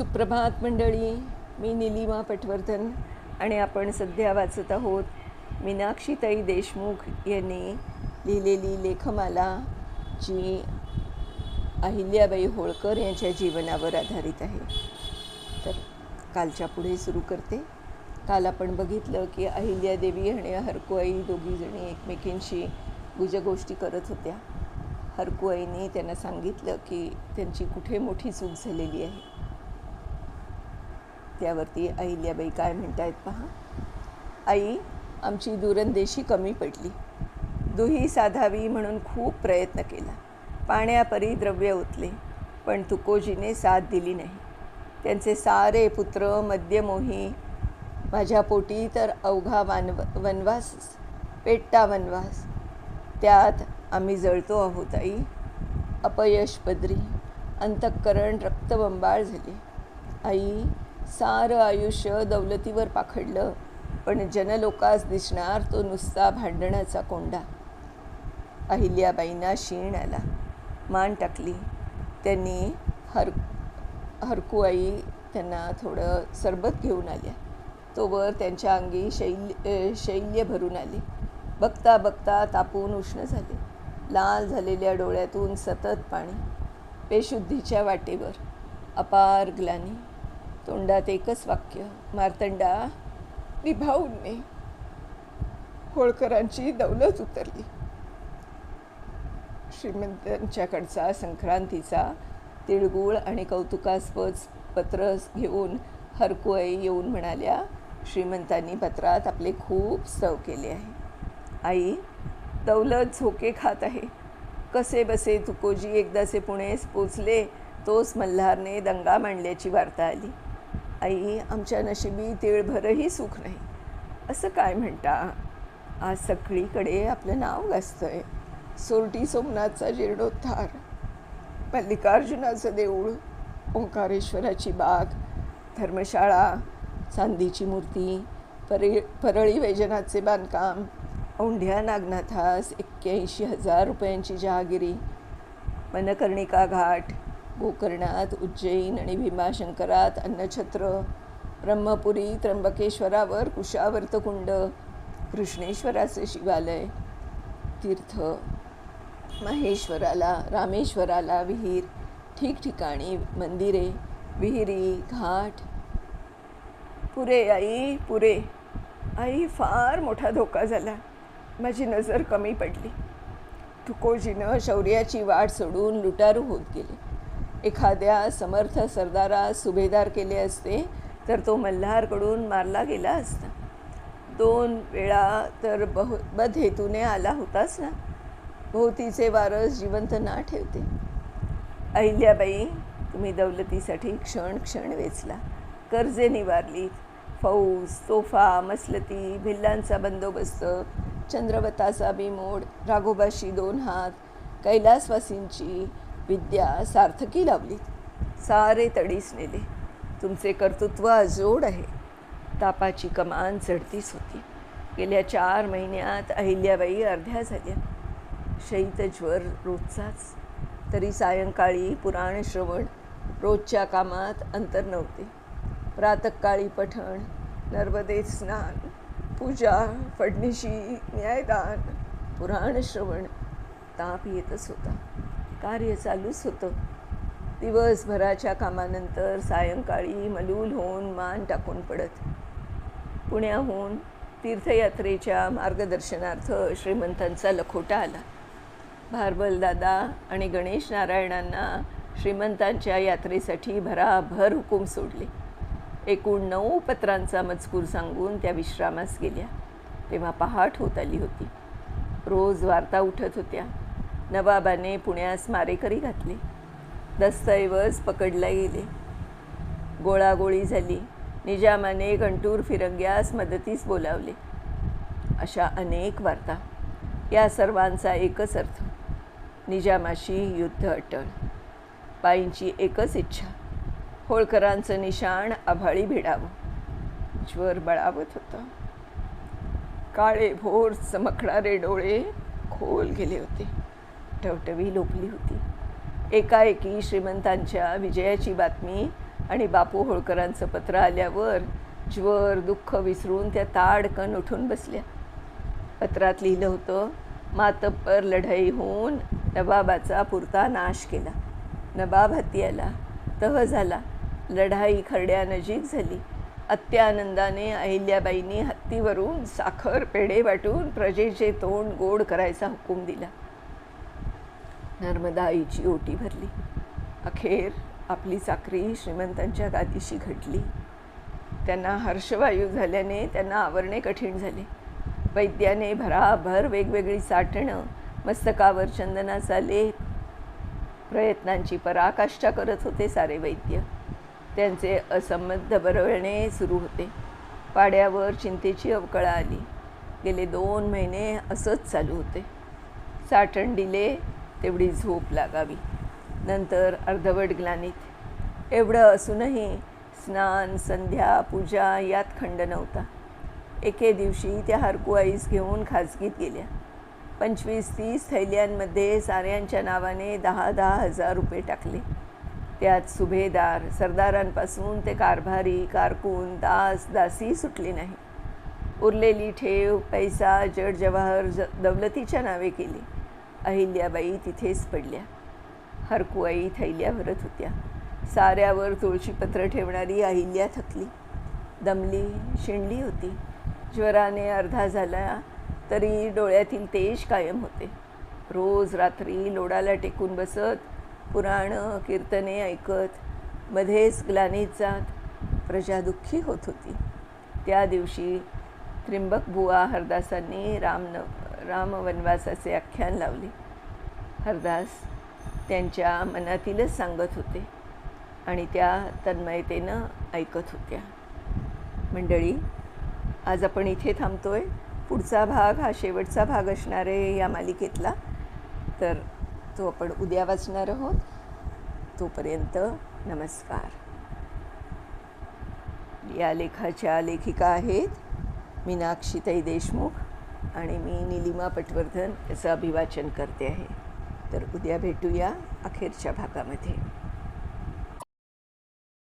सुप्रभात मंडळी. मी निलिमा पटवर्धन आणि आपण सध्या वाचत आहोत मीनाक्षीताई देशमुख यांनी लिहिलेली लेखमाला जी अहिल्याबाई होळकर यांच्या जीवनावर आधारित आहे. तर कालच्या पुढे सुरू करते. काल आपण बघितलं की अहिल्यादेवी आणि हरकुआई दोघीजणी एकमेकींशी गुजगोष्टी करत होत्या. हरकुआईने त्यांना सांगितलं की त्यांची कुठे मोठी चूक झालेली आहे. त्यावरती अहिल्याबाई काय म्हणतायत पहा. आई आमची दुरंदेशी कमी पडली. दुही साधावी म्हणून खूप प्रयत्न केला. पाण्यापरी द्रव्य ओतले पण तुकोजीने साथ दिली नाही. त्यांचे सारे पुत्र मद्यमोही माझ्या पोटी तर अवघा वानव वनवास पेट्टा वनवास. त्यात आम्ही जळतो आहोत आई. अपयश पदरी अंतःकरण रक्तबंबाळ झाले. आई सारं आयुष्य दौलतीवर पाखडलं पण जनलोकास दिसणार तो नुसता भांडणाचा कोंडा. अहिल्याबाईंना शीण आला. मान टाकली. त्यांनी हर हरकुआई त्यांना थोडं सरबत घेऊन आल्या. तोवर त्यांच्या अंगी शैल्य शैल्य भरून आले. बघता बघता तापून उष्ण झाले. लाल झालेल्या डोळ्यातून सतत पाणी. बेशुद्धीच्या वाटेवर अपार ग्लानी. तोंडात एकच वाक्य मार्तंडा निभावून ने होळकरांची दौलत उतरली. श्रीमंतांच्याकडचा संक्रांतीचा तिळगुळ आणि कौतुकास्पद पत्र घेऊन हरकुआई येऊन म्हणाल्या श्रीमंतांनी पत्रात आपले खूप सव केले आहे. आई दौलत झोके खात आहे. कसे बसे तुकोजी एकदाचे पुणेस पोचले तोच मल्हारने दंगा मांडल्याची वार्ता आली. आई आमच्या नशिबी तिळभरही सुख नाही. असं काय म्हणता? आज सगळीकडे आपलं नाव गाजतंय. सोरटी सोमनाथचा जीर्णोद्धार. मल्लिकार्जुनाचं देऊळ. ओंकारेश्वराची बाग. धर्मशाळा. चांदीची मूर्ती. परे परळी वैजनाथचे बांधकाम. औंढ्या नागनाथास एक्क्याऐंशी हजार रुपयांची जहागिरी. मनकर्णिका घाट. गोकर्णात उज्जैन आणि भीमाशंकरात अन्नछत्र ब्रह्मपुरी त्र्यंबकेश्वरावर कुशावर्तकुंड कृष्णेश्वराचे शिवालय तीर्थ महेश्वराला रामेश्वराला विहीर ठिकठिकाणी मंदिरे विहिरी घाट. पुरे आई पुरे. आई फार मोठा धोका झाला. माझी नजर कमी पडली. तुकोजीनं शौर्याची वाट सोडून लुटारू होत गेले. एखाद्या समर्थ सरदारास सुभेदार केले असते तर तो मल्हारकडून मारला गेला असता. दोन वेळा तर बहु बदहेतूने आला होताच ना. भोवतीचे वारस जिवंत ना ठेवते. अहिल्याबाई तुम्ही दौलतीसाठी क्षण क्षण वेचला. कर्जे निवारलीत. फौज तोफा मसलती भिल्लांचा बंदोबस्त चंद्रवताचा बिमोड राघोबाशी दोन हात कैलासवासींची विद्या सार्थकी लावली. सारे तडीस नेले तुमचे कर्तृत्व अजोड आहे. तापाची कमान चढतीच होती. गेल्या चार महिन्यात अहिल्याबाई अर्ध्या झाल्या. शैतज्वर रोजचाच. तरी सायंकाळी पुराण श्रवण रोजच्या कामात अंतर नव्हते. प्रातकाळी पठण नर्मदे स्नान पूजा फडणीशी न्यायदान पुराण श्रवण ताप येतच होता. कार्य चालूच होतं. दिवसभराच्या कामानंतर सायंकाळी मलूल होऊन मान टाकून पडत. पुण्याहून तीर्थयात्रेच्या मार्गदर्शनार्थ श्रीमंतांचा लखोटा आला. भारबल दादा आणि गणेश नारायणांना श्रीमंतांच्या यात्रेसाठी भराभर हुकूम सोडले. एकूण नऊ पत्रांचा मजकूर सांगून त्या विश्रामास गेल्या. तेव्हा पहाट होत आली होती. रोज वार्ता उठत होत्या. नवाबाने पुण्यास मारेकरी घातले. दस्तऐवज पकडला गेले गोळागोळी झाली. निजामाने गंटूर फिरंग्यास मदतीस बोलावले. अशा अनेक वार्ता. या सर्वांचा एकच अर्थ. निजामाशी युद्ध अटळ. बाईंची एकच इच्छा. होळकरांचं निशाण आभाळी भिडावं. ज्वर बळावत होतं. काळे भोर चमकणारे डोळे खोल गेले होते. ठवठवी लोपली होती. एकाएकी श्रीमंतांच्या विजयाची बातमी आणि बापू होळकरांचं पत्र आल्यावर ज्वर दुःख विसरून त्या ताडकन उठून बसल्या. पत्रात लिहिलं होतं मातब्बर लढाई होऊन नबाबाचा पुरता नाश केला. नबाब हत्ती आला तह झाला. लढाई खरड्यानजीक झाली. अत्यानंदाने अहिल्याबाईंनी हत्तीवरून साखर पेढे वाटून प्रजेचे तोंड गोड करायचा हुकूम दिला. नर्मदा आईची ओटी भरली. अखेर आपली चाकरी श्रीमंतांच्या गादीशी घडली. त्यांना हर्षवायू झाल्याने त्यांना आवरणे कठीण झाले. वैद्याने भराभर वेगवेगळी साठणं मस्तकावर चंदनाचा लेप प्रयत्नांची पराकाष्ठा करत होते सारे वैद्य. त्यांचे असंबद्ध बरवणे सुरू होते. पाड्यावर चिंतेची अवकळा आली. गेले दोन महिने असंच चालू होते. साठण दिले तेवढी झोप लागावी. नंतर अर्धवट ग्लानीत. एवढं असूनही स्नान संध्या पूजा यात खंड नव्हता. एके दिवशी त्या हरकू आईस घेऊन खाजगीत गेल्या. पंचवीस तीस थैल्यांमध्ये साऱ्यांच्या नावाने दहा दहा हजार रुपये टाकले. त्यात सुभेदार सरदारांपासून ते कारभारी कारकून दास दासी सुटली नाही. उरलेली ठेव पैसा जड जवाहर ज दौलतीच्या नावे केली. अहिल्याबाई तिथेच पडल्या. हरकुआई थैल्या भरत होत्या. साऱ्यावर तुळशीपत्र ठेवणारी अहिल्या थकली. दमली शिणली होती. ज्वराने अर्धा झाला तरी डोळ्यातील तेज कायम होते. रोज रात्री लोडाला टेकून बसत पुराणं कीर्तने ऐकत मध्येच ग्लानीत जात प्रजा दुःखी होत होती. त्या दिवशी त्रिंबक बुवा हरदासांनी राम वनवासाचे आख्यान लावले. हरदास त्यांच्या मनातीलच सांगत होते आणि त्या तन्मयतेनं ऐकत होत्या. मंडळी आज आपण इथे थांबतोय. पुढचा भाग हा शेवटचा भाग असणार आहे या मालिकेतला. तर तो आपण उद्या वाचणार आहोत. तोपर्यंत नमस्कार. या लेखाच्या लेखिका आहेत मीनाक्षीताई देशमुख आणि मी निलिमा पटवर्धन याचं अभिवाचन करते आहे. तर उद्या भेटूया अखेरच्या भागामध्ये.